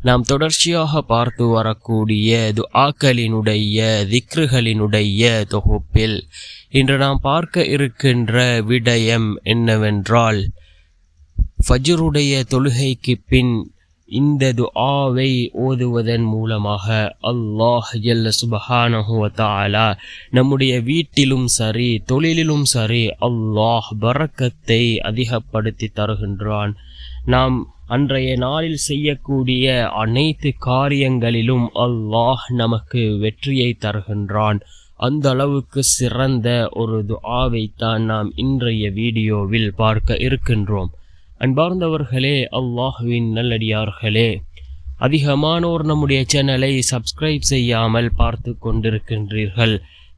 நாம் தொடர்ச்சியாக பார்த்து வரக்கூடிய துஆக்களினுடைய திக்ருகளினுடைய தொகுப்பில் இன்று நாம் பார்க்க இருக்கின்ற விடயம் என்னவென்றால் ஃபஜ்ருடைய தொழுகைக்கு பின் இந்த துஆவை ஓதுவதன் மூலமாக அல்லாஹ் ஜல்ல சுபஹானஹுவத்தாலா நம்முடைய வீட்டிலும் சரி தொழிலிலும் சரி அல்லாஹ் பறக்கத்தை அதிகப்படுத்தி தருகின்றான். நாம் அன்றைய நாளில் செய்யக்கூடிய அனைத்து காரியங்களிலும் அல்லாஹ் நமக்கு வெற்றியை தருகின்றான். அந்த அளவுக்கு சிறந்த ஒரு துஆவைத்தான் நாம் இன்றைய வீடியோவில் பார்க்க இருக்கின்றோம். அன்பார்ந்தவர்களே அல்லாஹுவின் நல்லடியார்களே அதிகமானோர் நம்முடைய சேனலை சப்ஸ்கிரைப் செய்யாமல் பார்த்து கொண்டிருக்கின்றீர்கள்.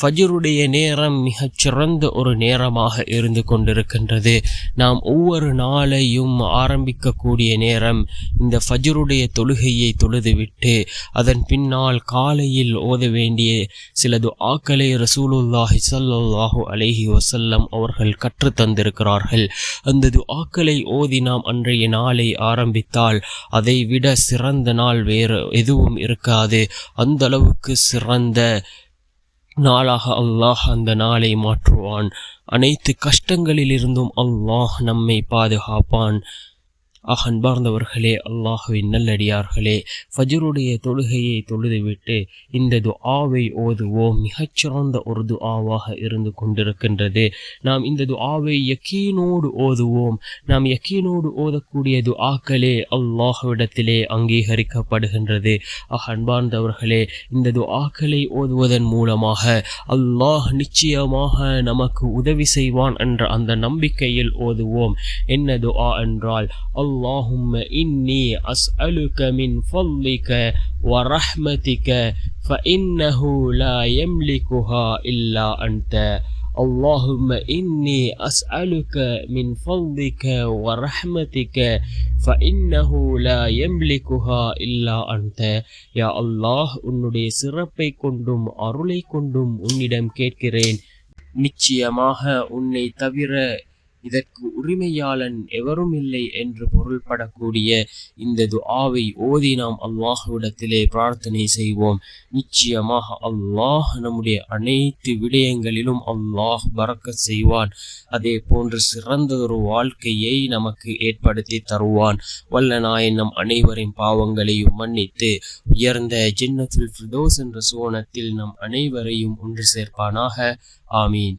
ஃபஜ்ருடைய நேரம் மிகச்சிறந்த ஒரு நேரமாக இருந்து கொண்டிருக்கின்றது. நாம் ஒவ்வொரு நாளையும் ஆரம்பிக்கக்கூடிய நேரம் இந்த ஃபஜ்ருடைய தொழுகையை தொழுதுவிட்டு அதன் பின்னால் காலையில் ஓத வேண்டிய சிலது ஆக்களை ரசூலுல்லாஹி ஸல்லல்லாஹு அலஹி வசல்லம் அவர்கள் கற்று தந்திருக்கிறார்கள். அந்த துஆக்களை ஓதி நாம் அன்றைய நாளை ஆரம்பித்தால் அதை விட சிறந்த நாள் வேறு எதுவும் இருக்காது. அந்த அளவுக்கு சிறந்த நாளாக அல்லாஹ் அந்த நாளை மாற்றுவான். அனைத்து கஷ்டங்களிலிருந்தும் அல்லாஹ் நம்மை பாதுகாப்பான். ஆக அன்பார்ந்தவர்களே அல்லாஹுவின் நல்லடியார்களே ஃபஜருடைய தொழுகையை தொழுதுவிட்டு இந்த துஆவை ஓதுவோம். மிகச்சிறந்த ஒரு துஆவாக இருந்து கொண்டிருக்கின்றது. நாம் இந்த துஆவை யக்கீனோடு ஓதுவோம். நாம் யக்கீனோடு ஓதக்கூடிய துஆக்களே அல்லாஹ்விடத்திலே அங்கீகரிக்கப்படுகின்றது. ஆக அன்பார்ந்தவர்களே இந்த துஆக்களை ஓதுவதன் மூலமாக அல்லாஹ் நிச்சயமாக நமக்கு உதவி செய்வான் என்ற அந்த நம்பிக்கையில் ஓதுவோம். என்ன துஆ என்றால் اللهم إني أسألك من فضلك ورحمتك فإنه لا يملكها إلا أنت اللهم إني أسألك من فضلك ورحمتك فإنه لا يملكها إلا أنت يا الله உன்னுடைய சிறப்பை கொண்டும் அருளை கொண்டும் உன்னிடம் கேட்கிறேன் நிச்சயமாக உன்னை தவிர இதற்கு உரிமையாளன் எவரும் இல்லை என்று பொருள்படக்கூடிய இந்த துஆவை ஓதி நாம் அல்லாஹுவிடத்திலே பிரார்த்தனை செய்வோம். நிச்சயமாக அல்லாஹ் நம்முடைய அனைத்து விடயங்களிலும் அல்லாஹ் பறக்க செய்வான். அதே போன்று சிறந்த ஒரு வாழ்க்கையை நமக்கு ஏற்படுத்தி தருவான். வல்ல நாயன் நம் அனைவரின் பாவங்களையும் மன்னித்து உயர்ந்த ஜின்னத்துல் ஃபிர்தோஸ் என்ற சுவனத்தில் நம் அனைவரையும் ஒன்று சேர்ப்பானாக. ஆமீன்.